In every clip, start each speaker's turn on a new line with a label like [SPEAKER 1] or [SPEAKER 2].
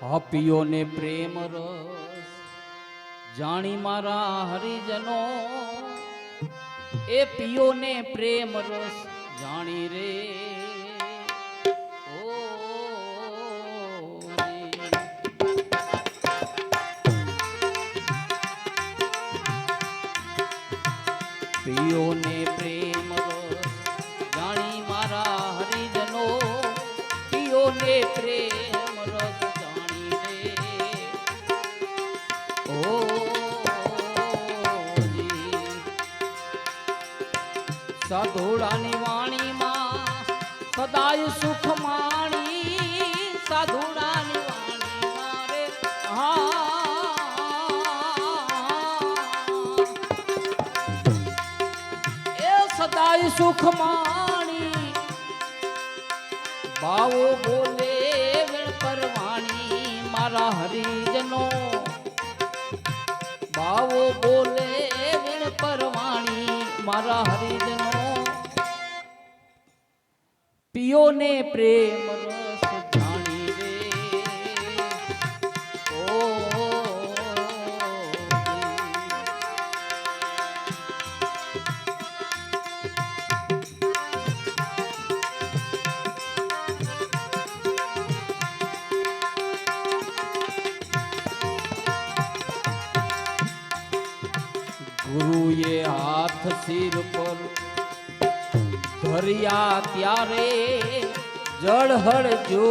[SPEAKER 1] પાપીઓ ને પ્રેમ રસ. જાણી મારા હરિજનો, એ પીઓ ને પ્રેમ રસ. જાણી રે. ઓ ને પ્રેમ રસ. સાધુડાની વાણીમાં સદાય સુખ માણી, સધુડાની વાણીમાં રે. હા. એ સદાય સુખ માણી. બાવો બોલે વેણ પરવાણી મારા હરિજનો. બાવો બોલે વેણ પરવાણી મારા હરિજનો. પિયો પ્રેમ ગુરુએ હાથ સિર પર ધર્યા ત્યારે જળહળ જો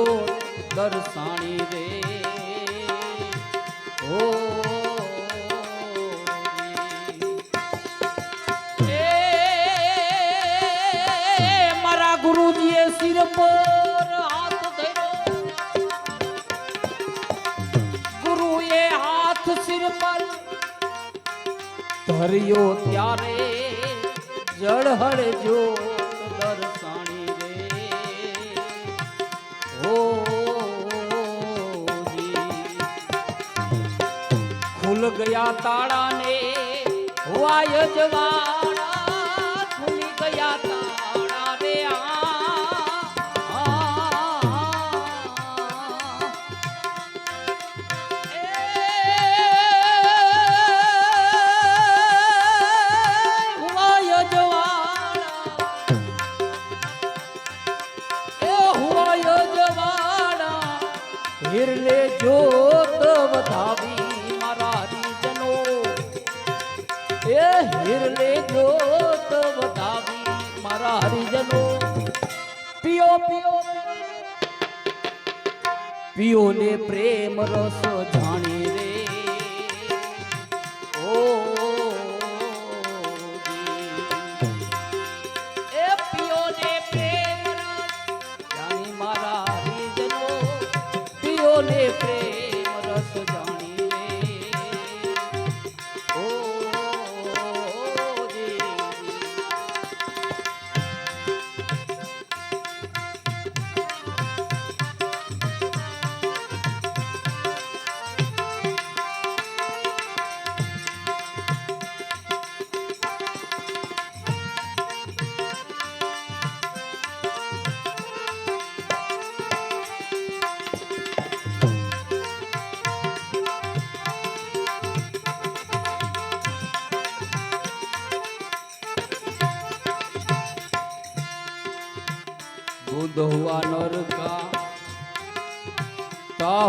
[SPEAKER 1] દર્શાણી રે. ઓ મારા ગુરુજીએ સિર પર હાથ ધર્યો. ગુરુએ હાથ સિર પર ધર્યો ત્યારે જળહળ જો દર્શાણી રે ઓ ખુલ ગયા તાળાને વાય જવાળા ખુલી ગયા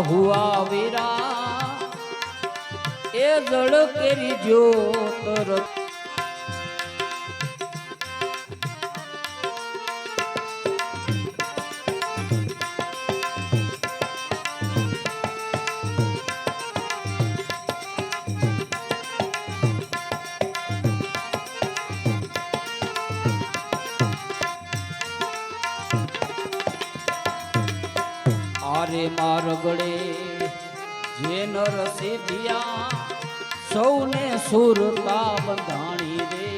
[SPEAKER 1] હુઆ વીરા. એ જળ કરી જો તરત સુરતા બંધાણી રે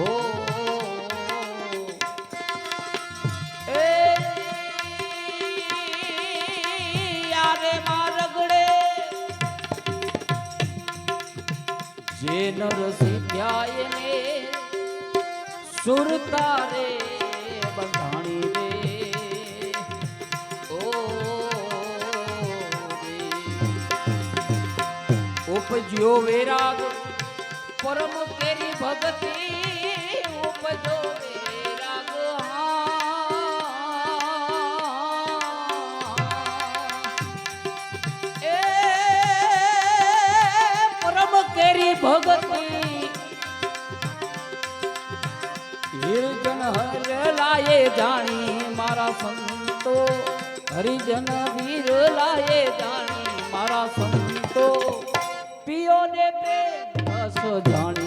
[SPEAKER 1] ઓ જે નર સિદ્ધ્યા ને સુરતા રે. ઉપજ્યો વૈરાગ, પરમ કેરી ભક્તિ ઉપજો વૈરાગ. એ પરમ કેરી ભક્તિ. હિરજન હરલાએ જાણી મારા સંતો, હરિજન વીર લાએ જાણી મારા સંતો. પ્રેમ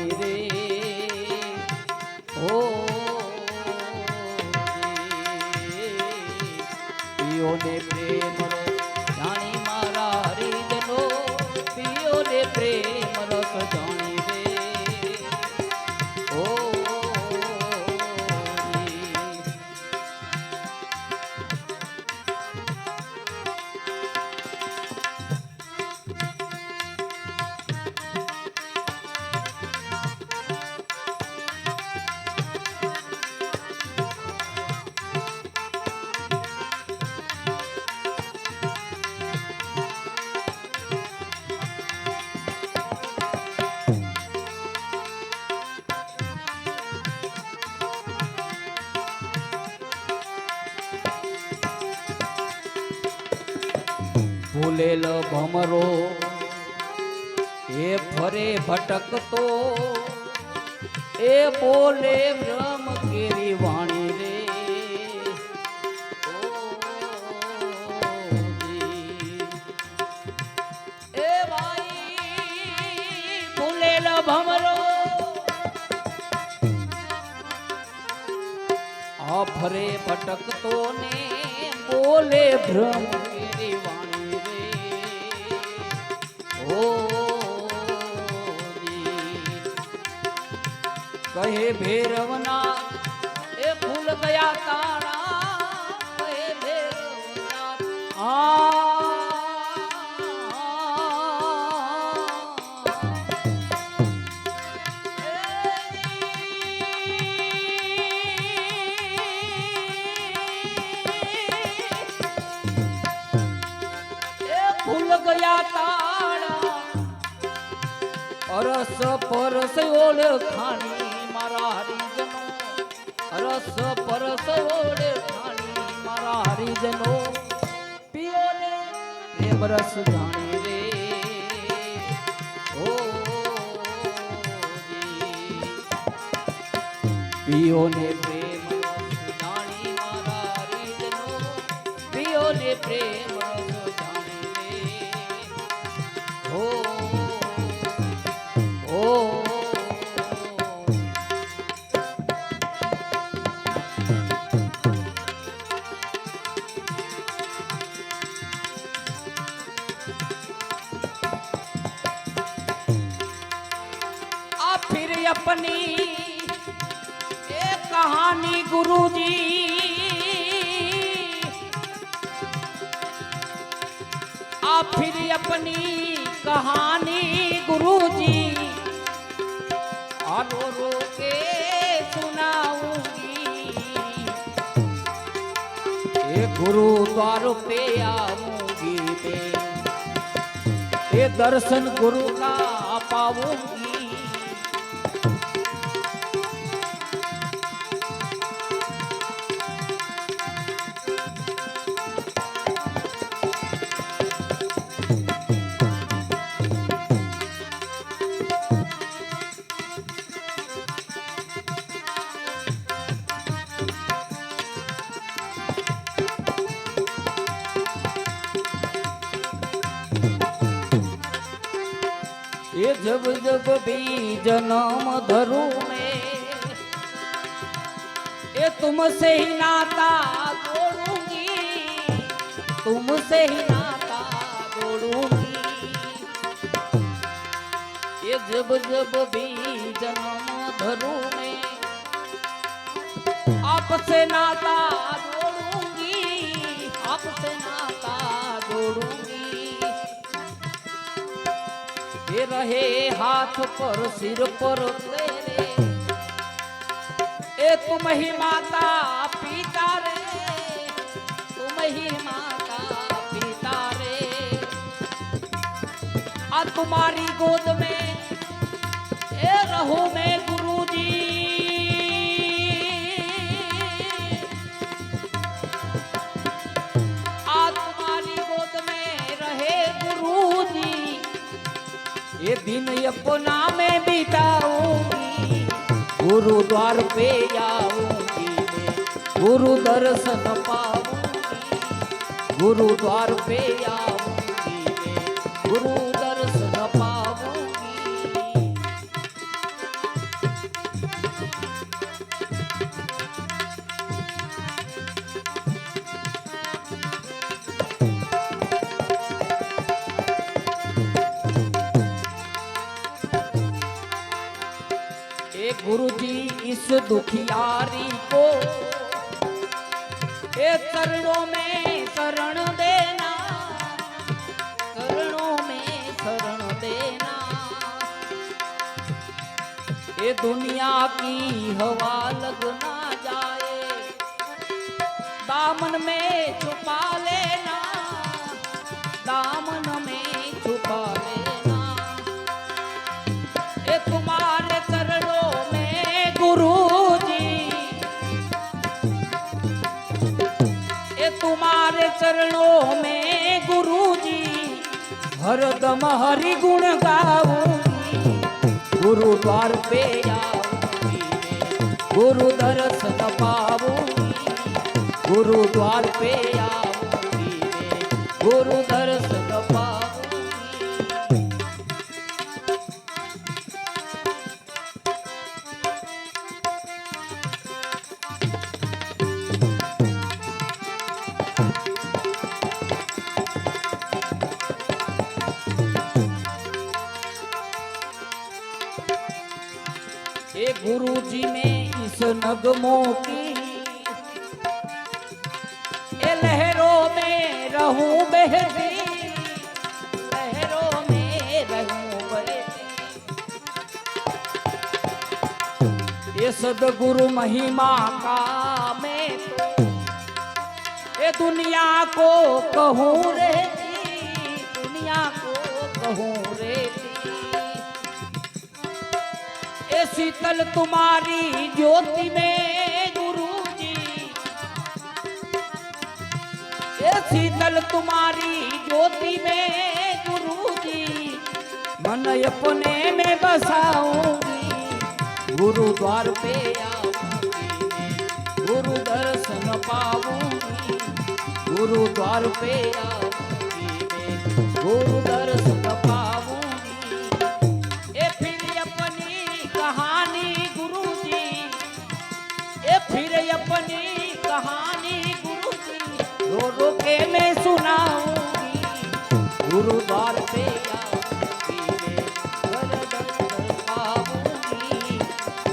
[SPEAKER 1] ભૂલેલ ભમરો, એ ફરે ભટકતો એ બોલે બ્રહ્મ કેરી વાણી રે. એ ભાઈ ભૂલેલ ભમરો, આ ફરે ભટકતો ને બોલે ભ્રમ કહે ભેરવના એ ફૂલ ગયા તારા હે ભેરવના. આ ગયા તાળા અરસ પરસ ઓળખાણી મારા પિયોને પ્રેમ રસ જાણી રે. ઓ પિયોને પ્રેમ જાણી મારા હરિજનો પિયો ને પ્રેમ એ ગુરુ દ્વાર પે આવું ગીતે. એ દર્શન ગુરુ ના અપાવું जब जब भी जन्म धरू मैं ये तुमसे ही नाता जोड़ूंगी तुमसे ही नाता जोड़ूंगी ये जब जब भी जन्म धरू मैं आपसे नाता રહે હાથ પર સિર પર તેરે એ તુમ હી માતા પિતા રે તુમ હી માતા પિતા રે આ તુમારી ગોદ મેં એ રહું મેં ગુરુજી ये दिन अपना मैं बिताऊंगी गुरुद्वार पे आऊंगी मैं गुरु दर्शन पाऊंगी गुरुद्वार पे आऊंगी मैं गुरु ए गुरु जी इस दुखियारी को ए चरणों में शरण देना चरणों में शरण देना ये दुनिया की हवा लग ना जाए दामन में छुपा ચરણો મે ગુરુજી, હરદમ હરિ ગુણ ગાવું. ગુરુ દ્વાર પે આવું ગુરુ દર્શન પાવું. ગુરુ દ્વાર પે ગુરુ દર્શન रहूं बहती लहरों में रहूं बहती ये सदगुरु महिमा का मैं तो ये दुनिया को कहूँ रहती दुनिया को कहूँ रहती ए शीतल तुम्हारी ज्योति में ए शीतल तुम्हारी ज्योति में गुरु जी मन अपने में बसाऊंगी गुरुद्वार पे आऊंगी मैं, गुरु दर्शन पाऊंगी गुरुद्वार पे आऊंगी मैं सुनाऊंगी गुरुद्वार पे आऊंगी मैं घर दर्शन पाऊंगी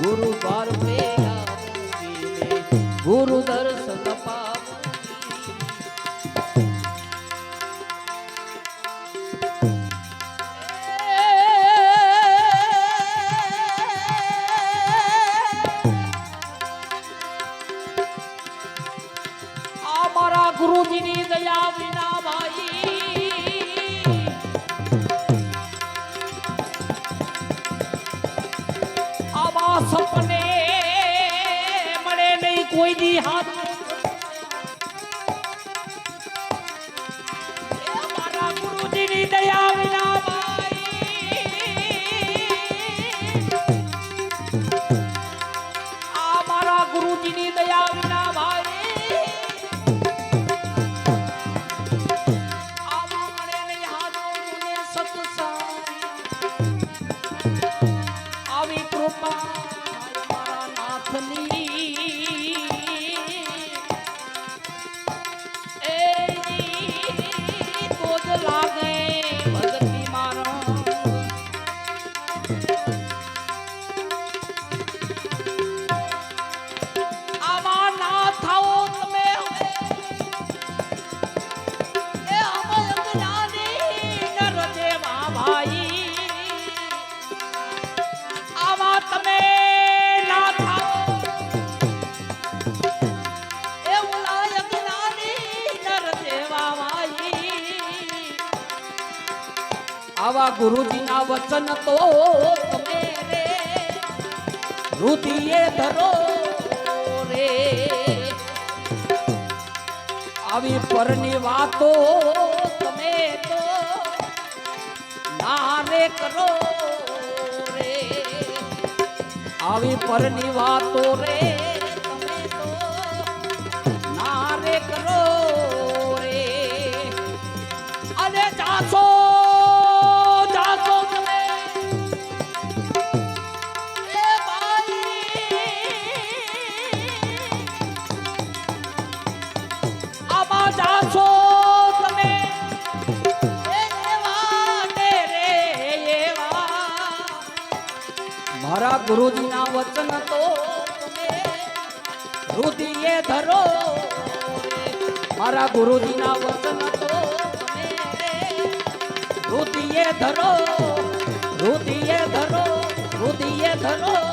[SPEAKER 1] गुरुद्वार पे आऊंगी मैं गुरु next song. ગુરુજીના વચન તો રુધિએ ધરો રે. આવી પરની વાતો તમે તો ના કરો રે. આવી પરની વાતો રે. મારા ગુરુજીના વચન તો રુધિએ ધરો. મારા ગુરુજીના વચન તો રુધિએ ધરો. રુધિએ ધરો રુધિએ ધરો.